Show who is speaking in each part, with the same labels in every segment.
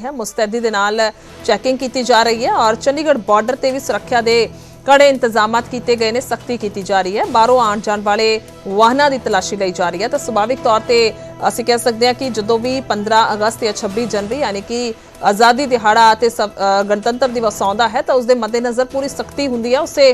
Speaker 1: ਹੈ। ਮੁਸਤੈਦੀ ਦੇ ਨਾਲ ਚੈਕਿੰਗ ਕੀਤੀ ਜਾ ਰਹੀ ਹੈ ਔਰ ਚੰਡੀਗੜ੍ਹ ਬਾਰਡਰ ਤੇ ਵੀ ਸੁਰੱਖਿਆ ਦੇ ਕੜੇ ਇੰਤਜ਼ਾਮਾਤ ਕੀਤੇ ਗਏ ਨੇ, ਸਖਤੀ ਕੀਤੀ ਜਾ ਰਹੀ ਹੈ। ਬਾਹਰੋਂ ਆਉਣ ਜਾਣ ਵਾਲੇ ਵਾਹਨਾਂ ਦੀ ਤਲਾਸ਼ੀ ਲਈ ਜਾ ਰਹੀ ਹੈ। ਤਾਂ ਸੁਭਾਵਿਕ ਤੌਰ ਤੇ ਅਸੀਂ ਕਹਿ ਸਕਦੇ ਹਾਂ ਕਿ ਜਦੋਂ ਵੀ 15 ਅਗਸਤ ਜਾਂ 26 ਜਨਵਰੀ ਯਾਨੀ ਕਿ ਆਜ਼ਾਦੀ ਦਿਹਾੜਾ ਅਤੇ ਗਣਤੰਤਰ ਦਿਵਸ ਆਉਂਦਾ ਹੈ ਤਾਂ ਉਸ ਦੇ ਮੱਦੇਨਜ਼ਰ ਪੂਰੀ ਸਖਤੀ ਹੁੰਦੀ ਹੈ। ਉਸੇ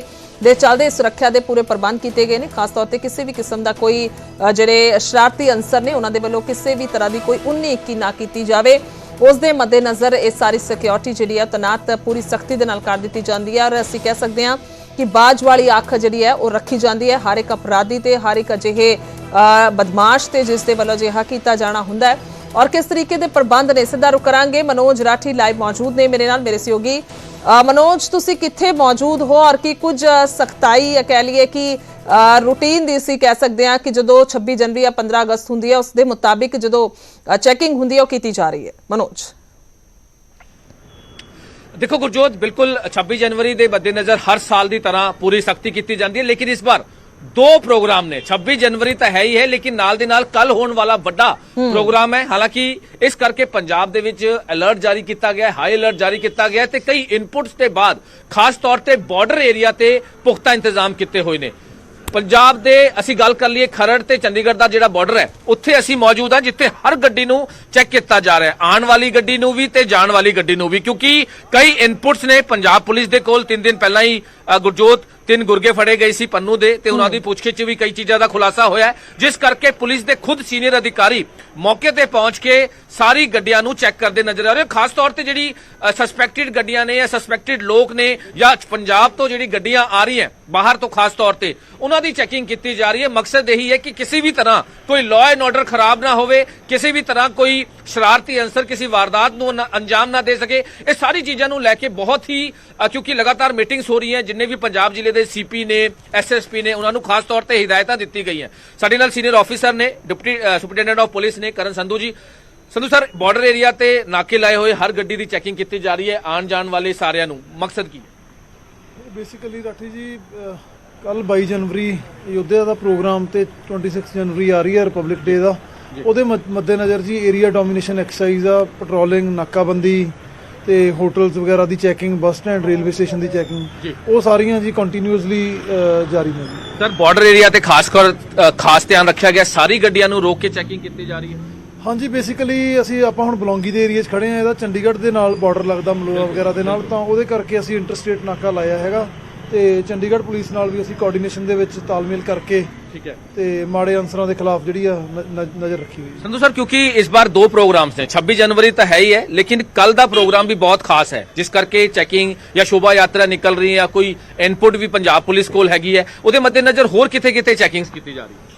Speaker 1: ਦੇ ਚੱਲਦੇ ਸੁਰੱਖਿਆ ਦੇ ਪੂਰੇ ਪ੍ਰਬੰਧ ਕੀਤੇ ਗਏ ਨੇ, ਖਾਸ ਤੌਰ ਤੇ ਕਿਸੇ ਵੀ ਕਿਸਮ ਦਾ ਕੋਈ ਜਿਹੜੇ ਸ਼ਰਾਰਤੀ ਅੰਸਰ ਨੇ, ਉਹਨਾਂ ਦੇ ਵੱਲੋਂ ਕਿਸੇ ਵੀ ਤਰ੍ਹਾਂ ਦੀ ਕੋਈ 19 ਇੱਕੀ ਨਾ ਕੀਤੀ ਜਾਵੇ। ਉਸ ਦੇ ਮੱਦੇਨਜ਼ਰ ਇਹ ਸਾਰੀ ਸਿਕਿਉਰਿਟੀ ਜਿਹੜੀ ਹੈ ਤਨਾਤ ਪੂਰੀ ਸਖਤੀ ਦੇ ਨਾਲ ਕਰ ਦਿੱਤੀ ਜਾਂਦੀ ਹੈ ਔਰ ਅਸੀਂ ਕਹਿ ਸਕਦੇ ਹਾਂ ਕਿ ਬਾਜ ਵਾਲੀ ਅੱਖ ਜਿਹੜੀ ਹੈ ਉਹ ਰੱਖੀ ਜਾਂਦੀ ਹੈ। ਹਰ ਇੱਕ ਅਪਰਾਧੀ ਤੇ ਹਰ ਇੱਕ ਅਜਿਹੇ ਅ, ਬਦਮਾਸ਼ ਤੇ ਜਿਸ ਦੇ ਵੱਲੋਂ ਅਜਿਹਾ ਕੀਤਾ ਜਾਣਾ ਹੁੰਦਾ ਹੈ। ਔਰ ਕਿਸ ਤਰੀਕੇ ਦੇ ਪ੍ਰਬੰਧ ਨੇ ਸਿੱਧਾ ਰੁਕ ਕਰਾਂਗੇ? ਮਨੋਜ ਰਾਠੀ ਲਾਈਵ ਮੌਜੂਦ ਨੇ ਮੇਰੇ ਨਾਲ ਮੇਰੇ ਸਹਿਯੋਗੀ। ਅ, ਮਨੋਜ ਤੁਸੀਂ ਕਿੱਥੇ ਮੌਜੂਦ ਹੋ ਔਰ ਕੀ ਕੁਝ ਸਖਤਾਈ ਕਹਿ ਲਈਏ ਕਿ ਰੂਟੀਨ ਦੀ ਸੀ ਕਹਿ ਸਕਦੇ ਹਾਂ ਕਿ ਜਦੋਂ 26 ਜਨਵਰੀ ਜਾਂ 15 ਅਗਸਤ ਹੁੰਦੀ ਹੈ ਉਸ ਦੇ ਮੁਤਾਬਿਕ ਜਦੋਂ ਚੈਕਿੰਗ ਹੁੰਦੀ ਹੈ ਉਹ ਕੀਤੀ ਜਾ ਰਹੀ ਹੈ। ਮਨੋਜ।
Speaker 2: ਦੇਖੋ ਗੁਰਜੋਤ ਬਿਲਕੁਲ 26 ਜਨਵਰੀ ਦੇ ਮੱਦੇਨਜ਼ਰ ਹਰ ਸਾਲ ਦੀ ਤਰ੍ਹਾਂ ਪੂਰੀ ਸਖਤੀ ਕੀਤੀ ਜਾਂਦੀ ਹੈ ਲੇਕਿਨ ਇਸ ਵਾਰ ਦੋ ਪ੍ਰੋਗਰਾਮ ਨੇ। 26 ਜਨਵਰੀ ਤਾਂ ਹੈ ਹੀ ਹੈ ਲੇਕਿਨ ਨਾਲ ਦੇ ਨਾਲ ਕੱਲ ਹੋਣ ਵਾਲਾ ਵੱਡਾ ਪ੍ਰੋਗਰਾਮ ਹੈ। ਹਾਲਾਂਕਿ ਇਸ ਕਰਕੇ ਪੰਜਾਬ ਦੇ ਵਿੱਚ ਅਲਰਟ ਜਾਰੀ ਕੀਤਾ ਗਿਆ ਹੈ ਹਾਈ ਅਲਰਟ ਜਾਰੀ ਕੀਤਾ ਗਿਆ ਤੇ ਕਈ ਇਨਪੁਟਸ ਦੇ ਬਾਅਦ ਖਾਸ ਤੌਰ ਤੇ ਬਾਰਡਰ ਏਰੀਆ ਤੇ ਪੁਖਤਾ ਇੰਤਜ਼ਾਮ ਕੀਤੇ ਹੋਏ ਨੇ। ਪੰਜਾਬ ਦੇ ਅਸੀਂ ਗੱਲ ਕਰ ਲਈਏ ਖਰੜ ਤੇ ਚੰਡੀਗੜ੍ਹ ਦਾ ਜਿਹੜਾ ਬਾਰਡਰ ਹੈ, ਉੱਥੇ ਅਸੀਂ ਮੌਜੂਦ ਹਾਂ ਜਿੱਥੇ ਹਰ ਗੱਡੀ ਨੂੰ ਚੈੱਕ ਕੀਤਾ ਜਾ ਰਿਹਾ ਹੈ। ਆਉਣ ਵਾਲੀ ਗੱਡੀ ਨੂੰ ਵੀ ਤੇ ਜਾਣ ਵਾਲੀ ਗੱਡੀ ਨੂੰ ਵੀ, ਕਿਉਂਕਿ ਕਈ ਇਨਪੁਟਸ ਨੇ, ਪੰਜਾਬ ਪੁਲਿਸ ਦੇ ਕੋਲ 3 ਦਿਨ ਪਹਿਲਾਂ ਹੀ ਗੁਰਜੋਤ ਤਿੰਨ ਗੁਰਗੇ ਫੜੇ ਗਏ ਸੀ ਪੰਨੂ ਦੇ ਤੇ ਉਹਨਾਂ ਦੀ ਪੁੱਛਗਿੱਛ ਵੀ ਕਈ ਚੀਜ਼ਾਂ ਦਾ ਖੁਲਾਸਾ ਹੋਇਆ ਜਿਸ ਕਰਕੇ ਪੁਲਿਸ ਦੇ ਖੁਦ ਸੀਨੀਅਰ ਅਧਿਕਾਰੀ ਮੌਕੇ ਤੇ ਪਹੁੰਚ ਕੇ ਸਾਰੀ ਗੱਡੀਆਂ ਨੂੰ ਚੈੱਕ ਕਰਦੇ ਨਜ਼ਰ ਆ ਰਹੇ ਖਾਸ ਤੌਰ ਤੇ ਜਿਹੜੀ ਸਸਪੈਕਟਡ ਗੱਡੀਆਂ ਨੇ ਜਾਂ ਸਸਪੈਕਟਡ ਲੋਕ ਨੇ ਜਾਂ ਪੰਜਾਬ ਤੋਂ ਜਿਹੜੀ ਗੱਡੀਆਂ ਆ ਰਹੀਆਂ ਬਾਹਰ ਤੋਂ ਖਾਸ ਤੌਰ ਤੇ ਉਹਨਾਂ ਦੀ ਚੈਕਿੰਗ ਕੀਤੀ ਜਾ ਰਹੀ ਹੈ। ਮਕਸਦ ਇਹੀ ਹੈ ਕਿ ਕਿਸੇ ਵੀ ਤਰ੍ਹਾਂ ਕੋਈ ਲਾਅ ਐਂਡ ਆਰਡਰ ਖਰਾਬ ਨਾ ਹੋਵੇ ਕਿਸੇ ਵੀ ਤਰ੍ਹਾਂ ਕੋਈ ਸ਼ਰਾਰਤੀ ਅੰਸਰ ਕਿਸੇ ਵਾਰਦਾਤ ਨੂੰ ਅੰਜਾਮ ਨਾ ਦੇ ਸਕੇ। ਇਹ ਸਾਰੀ ਚੀਜ਼ਾਂ ਨੂੰ ਲੈ ਕੇ ਬਹੁਤ ਹੀ ਕਿਉਂਕਿ ਲਗਾਤਾਰ ਮੀਟਿੰਗਸ ਹੋ ਰਹੀਆਂ ਜਿੰਨੇ ਵੀ ਪੰਜਾਬ ਜ਼ਿਲ੍ਹੇ ਦੇ ਸੀਪੀ ਨੇ ਐਸਐਸਪੀ ਨੇ ਉਹਨਾਂ ਨੂੰ ਖਾਸ ਤੌਰ ਤੇ ਹਦਾਇਤਾਂ ਦਿੱਤੀ ਗਈਆਂ। ਸਾਡੇ ਨਾਲ ਸੀਨੀਅਰ ਆਫੀਸਰ ਨੇ ਡਿਪਟੀ ਸੁਪਰਡੈਂਟੈਂਟ ਆਫ ਪੁਲਿਸ ਨੇ Karan Sandhu ji. Sandhu sir border area ਤੇ ਨਾਕੇ ਲਾਏ ਹੋਏ ਹਰ ਗੱਡੀ ਦੀ ਚੈਕਿੰਗ ਕੀਤੀ ਜਾ ਰਹੀ ਹੈ ਆਉਣ ਜਾਣ ਵਾਲੇ ਸਾਰਿਆਂ ਨੂੰ। ਮਕਸਦ ਕੀ ਹੈ?
Speaker 3: ਬੇਸਿਕਲੀ ਰਾਠੀ ਜੀ ਕੱਲ 22 ਜਨਵਰੀ ਅਯੁੱਧਿਆ ਦਾ ਪ੍ਰੋਗਰਾਮ ਤੇ 26 ਜਨਵਰੀ ਆ ਰਹੀ ਹੈ ਰਿਪਬਲਿਕ ਡੇ ਦਾ। ਉਹਦੇ ਮੱਦ- ਮੱਦੇਨਜ਼ਰ ਜੀ ਏਰੀਆ ਡੋਮੀਨੇਸ਼ਨ ਐਕਸਰਸਾਈਜ਼ ਆ ਪੈਟਰੋਲਿੰਗ ਨਾਕਾਬੰਦੀ ਤੇ ਹੋਟਲਸ ਵਗੈਰਾ ਦੀ checking bus stand railway station ਦੀ
Speaker 2: ਜੀ।
Speaker 3: ਚੈਕਿੰਗ ਉਹ ਸਾਰੀਆਂ ਜੀ ਕੰਟੀਨਿਊਸਲੀ ਜਾਰੀ ਨੇ ਜੀ।
Speaker 2: ਸਰ ਬਾਰਡਰ ਏਰੀਆ ਤੇ ਖਾਸ ਕਰ ਅ, ਖਾਸ ਧਿਆਨ ਰੱਖਿਆ ਗਿਆ ਸਾਰੀ ਗੱਡੀਆਂ ਨੂੰ ਰੋਕ ਕੇ ਚੈਕਿੰਗ ਕੀਤੀ ਜਾ ਰਹੀ ਹੈ।
Speaker 3: ਹਾਂਜੀ ਬੇਸਿਕਲੀ ਅਸੀਂ ਆਪਾਂ ਹੁਣ ਬਲੌਂਗੀ ਦੇ ਏਰੀਆ 'ਚ ਖੜੇ ਆ ਇਹਦਾ ਚੰਡੀਗੜ੍ਹ ਦੇ ਨਾਲ ਬਾਰਡਰ ਲੱਗਦਾ ਮਲੋਆ ਵਗੈਰਾ ਦੇ ਨਾਲ ਤਾਂ ਉਹਦੇ ਕਰਕੇ ਅਸੀਂ ਇੰਟਰਸਟੇਟ ਨਾਕਾ ਲਾਇਆ ਹੈਗਾ। ਤੇ ਚੰਡੀਗੜ੍ਹ ਪੁਲਿਸ ਨਾਲ ਵੀ ਅਸੀਂ ਕੋਆਰਡੀਨੇਸ਼ਨ ਦੇ ਵਿੱਚ ਤਾਲਮੇਲ ਕਰਕੇ
Speaker 2: ਠੀਕ ਹੈ।
Speaker 3: ਤੇ ਮਾੜੇ ਅਨਸਰਾਂ ਦੇ ਖਿਲਾਫ ਜਿਹੜੀ ਆ ਨਜ਼ਰ ਰੱਖੀ ਹੋਈ ਹੈ।
Speaker 2: ਸੰਧੂ ਸਰ ਕਿਉਂਕਿ ਇਸ ਬਾਰ ਦੋ ਪ੍ਰੋਗਰਾਮਸ ਨੇ। 26 ਜਨਵਰੀ ਤਾਂ ਹੈ ਹੀ ਹੈ ਲੇਕਿਨ ਕੱਲ ਦਾ ਪ੍ਰੋਗਰਾਮ ਵੀ ਬਹੁਤ ਖਾਸ ਹੈ। ਜਿਸ ਕਰਕੇ ਚੈਕਿੰਗ ਜਾਂ ਸ਼ੋਭਾ ਯਾਤਰਾ ਨਿਕਲ ਰਹੀ ਹੈ ਜਾਂ ਕੋਈ ਇਨਪੁਟ ਵੀ ਪੰਜਾਬ ਪੁਲਿਸ ਕੋਲ ਹੈਗੀ ਹੈ ਉਹਦੇ ਮੱਦੇਨਜ਼ਰ ਹੋਰ ਕਿਤੇ ਕਿਤੇ ਚੈਕਿੰਗਸ ਕੀਤੀ ਜਾ ਰਹੀ ਹੈ?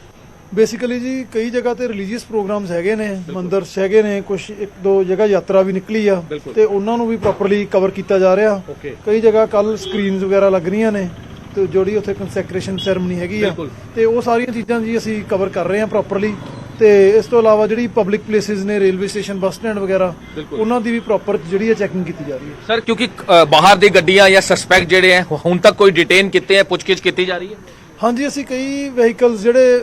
Speaker 3: ਬੇਸਿਕਲੀ ਜੀ ਕਈ ਜਗ੍ਹਾ ਤੇ ਰਿਲੀਜੀਅਸ ਪ੍ਰੋਗਰਾਮਸ ਹੈਗੇ ਨੇ ਮੰਦਰਸ ਹੈਗੇ ਨੇ ਕੁਝ ਇੱਕ ਦੋ ਜਗ੍ਹਾ ਯਾਤਰਾ ਵੀ ਨਿਕਲੀ ਆ। ਤੇ ਉਹਨਾਂ ਨੂੰ ਵੀ ਪ੍ਰੋਪਰਲੀ ਕਵਰ ਕੀਤਾ ਜਾ ਰਿਹਾ. ਕਈ ਜਗ੍ਹਾ ਕੱਲ ਸਕਰੀਨਸ ਵਗੈਰਾ ਲੱਗ ਰਹੀਆਂ ਨੇ ਤੇ ਜਿਹੜੀ ਉੱਥੇ ਕੰਸੈਕ੍ਰੇਸ਼ਨ ਸੈਰੇਮਨੀ ਹੈਗੀ ਆ। ਤੇ ਉਹ ਸਾਰੀਆਂ ਚੀਜ਼ਾਂ ਜੀ ਅਸੀਂ ਕਵਰ ਕਰ ਰਹੇ ਹਾਂ ਪ੍ਰੋਪਰਲੀ ਤੇ ਇਸ ਤੋਂ ਇਲਾਵਾ ਜਿਹੜੀ ਪਬਲਿਕ ਪਲੇਸਿਸ ਨੇ ਰੇਲਵੇ ਸਟੇਸ਼ਨ ਬੱਸ ਸਟੈਂਡ ਵਗੈਰਾ। ਉਹਨਾਂ ਦੀ ਵੀ ਪ੍ਰੋਪਰ ਜਿਹੜੀ ਹੈ ਚੈਕਿੰਗ ਕੀਤੀ ਜਾ ਰਹੀ ਹੈ
Speaker 2: ਸਰ ਕਿਉਂਕਿ ਬਾਹਰ ਦੀ ਗੱਡੀਆਂ ਜਾਂ ਸਸਪੈਕਟ ਜਿਹੜੇ ਹੈ ਹੁਣ ਤੱਕ ਕੋਈ ਡਿਟੇਨ ਕੀਤੇ ਹੈ ਪੁੱਛਗਿੱਛ ਕੀਤੀ ਜਾ ਰਹੀ ਹੈ
Speaker 3: ਹਾਂਜੀ ਅਸੀਂ ਕਈ ਵਹੀਕਲਸ ਜਿਹੜੇ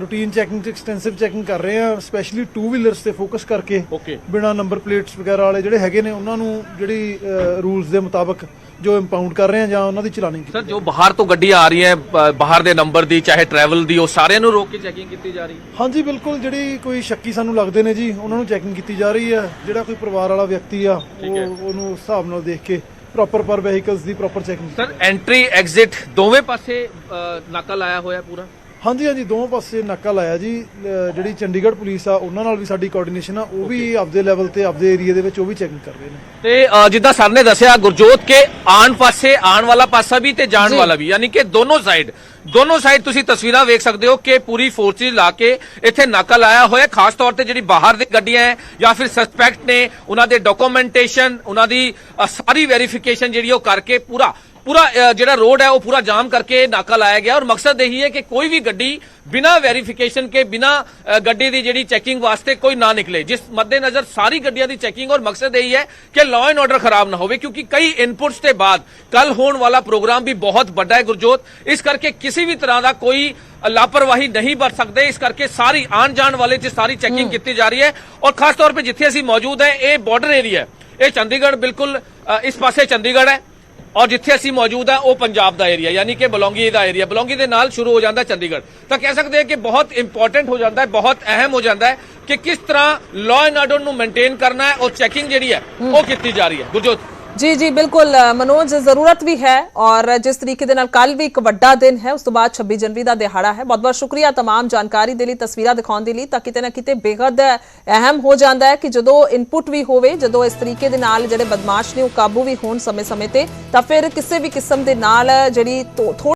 Speaker 3: ਰੂਟੀਨ ਚੈਕਿੰਗ ਤੇ ਐਕਸਟੈਂਸਿਵ ਚੈਕਿੰਗ ਕਰ ਰਹੇ ਹਾਂ ਸਪੈਸ਼ਲੀ ਟੂ ਵੀਲਰਸ ਤੇ ਫੋਕਸ ਕਰਕੇ. ਬਿਨਾ ਨੰਬਰ ਪਲੇਟਸ ਵਗੈਰਾ ਵਾਲੇ ਜਿਹੜੇ ਹੈਗੇ ਨੇ ਉਹਨਾਂ ਨੂੰ ਜਿਹੜੀ ਰੂਲਸ ਦੇ ਮੁਤਾਬਕ ਜੋ ਇੰਪਾਊਂਡ ਕਰ ਰਹੇ ਹਾਂ ਜਾਂ ਉਹਨਾਂ ਦੀ ਚਲਾਨਿੰਗ
Speaker 2: ਸਰ ਜੋ ਬਾਹਰ ਤੋਂ ਗੱਡੀਆਂ ਆ ਰਹੀਆਂ ਅ, ਬਾਹਰ ਦੇ ਨੰਬਰ ਦੀ ਚਾਹੇ ਟਰੈਵਲ ਦੀ ਉਹ ਸਾਰਿਆਂ ਨੂੰ ਰੋਕ ਕੇ ਚੈਕਿੰਗ ਕੀਤੀ ਜਾ ਰਹੀ ਹੈ?
Speaker 3: ਹਾਂਜੀ ਬਿਲਕੁਲ ਜਿਹੜੀ ਕੋਈ ਸ਼ੱਕੀ ਸਾਨੂੰ ਲੱਗਦੇ ਨੇ ਜੀ ਉਹਨਾਂ ਨੂੰ ਚੈਕਿੰਗ ਕੀਤੀ ਜਾ ਰਹੀ ਹੈ। ਜਿਹੜਾ ਕੋਈ ਪਰਿਵਾਰ ਵਾਲਾ ਵਿਅਕਤੀ ਆ ਉਹ ਉਹਨੂੰ ਹਿਸਾਬ ਨਾਲ ਦੇਖ ਕੇ ਪ੍ਰੋਪਰ ਪਰ ਵਹੀਕਲਸ ਦੀ proper checking
Speaker 2: sir entry exit ਦੋਵੇਂ ਪਾਸੇ ਅ, ਨਾਕਾ ਲਾਇਆ ਹੋਇਆ ਪੂਰਾ।
Speaker 3: ਹਾਂਜੀ ਹਾਂਜੀ ਦੋਵੇਂ ਪਾਸੇ ਨਾਕਾ ਲਾਇਆ ਜੀ ਜਿਹੜੀ ਚੰਡੀਗੜ੍ਹ ਪੁਲਿਸ ਆ ਉਹਨਾਂ ਨਾਲ ਵੀ ਸਾਡੀ ਕੋਆਰਡੀਨੇਸ਼ਨ ਆ ਉਹ ਵੀ ਆਪਦੇ ਲੈਵਲ ਤੇ ਆਪਦੇ ਏਰੀਆ ਦੇ ਵਿੱਚ ਉਹ ਵੀ ਚੈਕਿੰਗ ਕਰ ਰਹੇ ਨੇ
Speaker 2: ਤੇ ਅ, ਜਿੱਦਾਂ ਸਰ ਨੇ ਦੱਸਿਆ ਗੁਰਜੋਤ ਕੇ ਆਉਣ ਪਾਸੇ ਆਉਣ ਵਾਲਾ ਪਾਸਾ ਵੀ ਤੇ ਜਾਣ। ਵਾਲਾ ਵੀ ਯਾਨੀ ਕਿ ਦੋਨੋਂ ਸਾਈਡ ਦੋਨੋਂ ਸਾਈਡ ਤੁਸੀਂ ਤਸਵੀਰਾਂ ਵੇਖ ਸਕਦੇ ਹੋ ਕਿ ਪੂਰੀ ਫੋਰਸਿਸ ਲਾ ਕੇ ਇੱਥੇ ਨਾਕਾ ਲਾਇਆ ਹੋਇਆ ਹੈ। ਖਾਸ ਤੌਰ ਤੇ ਜਿਹੜੀ ਬਾਹਰ ਦੀ ਗੱਡੀਆਂ ਹੈ ਜਾਂ ਫਿਰ ਸਸਪੈਕਟ ਨੇ ਉਹਨਾਂ ਦੇ ਡਾਕੂਮੈਂਟੇਸ਼ਨ ਉਹਨਾਂ ਦੀ ਅ, ਸਾਰੀ ਵੈਰੀਫਿਕੇਸ਼ਨ ਜਿਹੜੀ ਉਹ ਕਰਕੇ ਪੂਰਾ ਪੂਰਾ ਜਿਹੜਾ ਰੋਡ ਹੈ ਉਹ ਪੂਰਾ ਜਾਮ ਕਰਕੇ ਨਾਕਾ ਲਾਇਆ ਗਿਆ। ਔਰ ਮਕਸਦ ਇਹੀ ਹੈ ਕਿ ਕੋਈ ਵੀ ਗੱਡੀ ਬਿਨਾ ਵੈਰੀਫਿਕੇਸ਼ਨ ਕੇ ਬਿਨਾ ਗੱਡੀ ਦੀ ਜਿਹੜੀ ਚੈਕਿੰਗ ਵਾਸਤੇ ਕੋਈ ਨਾ ਨਿਕਲੇ। ਜਿਸ ਮੱਦੇਨਜ਼ਰ ਸਾਰੀ ਗੱਡੀਆਂ ਦੀ ਚੈਕਿੰਗ ਔਰ ਮਕਸਦ ਇਹੀ ਹੈ ਕਿ ਲਾਅ ਐਂਡ ਆਰਡਰ ਖਰਾਬ ਨਾ ਹੋਵੇ ਕਿਉਂਕਿ ਕਈ ਇਨਪੁਟਸ ਦੇ ਬਾਅਦ ਕੱਲ ਹੋਣ ਵਾਲਾ ਪ੍ਰੋਗਰਾਮ ਵੀ ਬਹੁਤ ਵੱਡਾ ਹੈ ਗੁਰਜੋਤ। ਇਸ ਕਰਕੇ ਕਿਸੇ ਵੀ ਤਰ੍ਹਾਂ ਦਾ ਕੋਈ ਲਾਪਰਵਾਹੀ ਨਹੀਂ ਬਰਤ ਸਕਦੇ। ਇਸ ਕਰਕੇ ਸਾਰੀ ਆਉਣ ਜਾਣ ਵਾਲੇ 'ਚ ਸਾਰੀ ਚੈਕਿੰਗ ਕੀਤੀ ਜਾ ਰਹੀ ਹੈ। ਔਰ ਖਾਸ ਤੌਰ 'ਤੇ ਜਿੱਥੇ ਅਸੀਂ ਮੌਜੂਦ ਹੈ ਇਹ ਬਾਰਡਰ ਏਰੀਆ ਹੈ। ਇਹ ਚੰਡੀਗੜ੍ਹ ਬਿਲਕੁਲ ਇਸ ਪਾਸੇ ਚੰਡੀਗੜ੍ਹ ਹੈ। ਔਰ ਜਿੱਥੇ ਅਸੀਂ ਮੌਜੂਦ ਹਾਂ ਉਹ ਪੰਜਾਬ ਦਾ ਏਰੀਆ ਯਾਨੀ ਕਿ ਬਲੌਂਗੀ ਦਾ ਏਰੀਆ ਬਲੌਂਗੀ ਦੇ ਨਾਲ ਸ਼ੁਰੂ ਹੋ ਜਾਂਦਾ ਚੰਡੀਗੜ੍ਹ। ਤਾਂ ਕਹਿ ਸਕਦੇ ਹਾਂ ਕਿ ਬਹੁਤ ਇੰਪੋਰਟੈਂਟ ਹੋ ਜਾਂਦਾ ਹੈ ਬਹੁਤ ਅਹਿਮ ਹੋ ਜਾਂਦਾ ਹੈ ਕਿ ਕਿਸ ਤਰ੍ਹਾਂ ਲਾਅ ਐਂਡ ਆਰਡਰ ਨੂੰ ਮੇਨਟੇਨ ਕਰਨਾ ਹੈ ਔਰ ਚੈਕਿੰਗ ਜਿਹੜੀ ਹੈ ਉਹ ਕੀਤੀ ਜਾ ਰਹੀ ਹੈ। ਗੁਰਜੋਤ
Speaker 1: ਜੀ ਜੀ ਬਿਲਕੁਲ ਅ, ਮਨੋਜ ਜ਼ਰੂਰਤ ਵੀ ਹੈ ਔਰ ਜਿਸ ਤਰੀਕੇ ਦੇ ਨਾਲ ਕੱਲ ਵੀ ਇੱਕ ਵੱਡਾ ਦਿਨ ਹੈ ਉਸ ਤੋਂ ਬਾਅਦ 26 ਜਨਵਰੀ ਦਾ ਦਿਹਾੜਾ ਹੈ ਬਹੁਤ ਬਹੁਤ ਸ਼ੁਕਰੀਆ तमाम ਜਾਣਕਾਰੀ ਦੇ ਲਈ ਤਸਵੀਰਾਂ ਦਿਖਾਉਣ ਦੇ ਲਈ ਤਾਂ ਕਿਤੇ ਨਾ ਕਿਤੇ ਬੇਹੱਦ ਅਹਿਮ ਹੋ ਜਾਂਦਾ ਹੈ ਕਿ ਜਦੋਂ ਇਨਪੁਟ ਵੀ ਹੋਵੇ ਜਦੋਂ ਇਸ ਤਰੀਕੇ ਦੇ ਨਾਲ ਜਿਹੜੇ ਬਦਮਾਸ਼ ਨੇ ਉਹ ਕਾਬੂ ਵੀ ਹੋਣ ਸਮੇਂ-ਸਮੇਂ ਤੇ ਤਾਂ ਫਿਰ ਕਿਸੇ ਵੀ ਕਿਸਮ ਦੇ ਨਾਲ ਜਿਹੜੀ ਥੋ- ਥੋੜ੍ਹੀ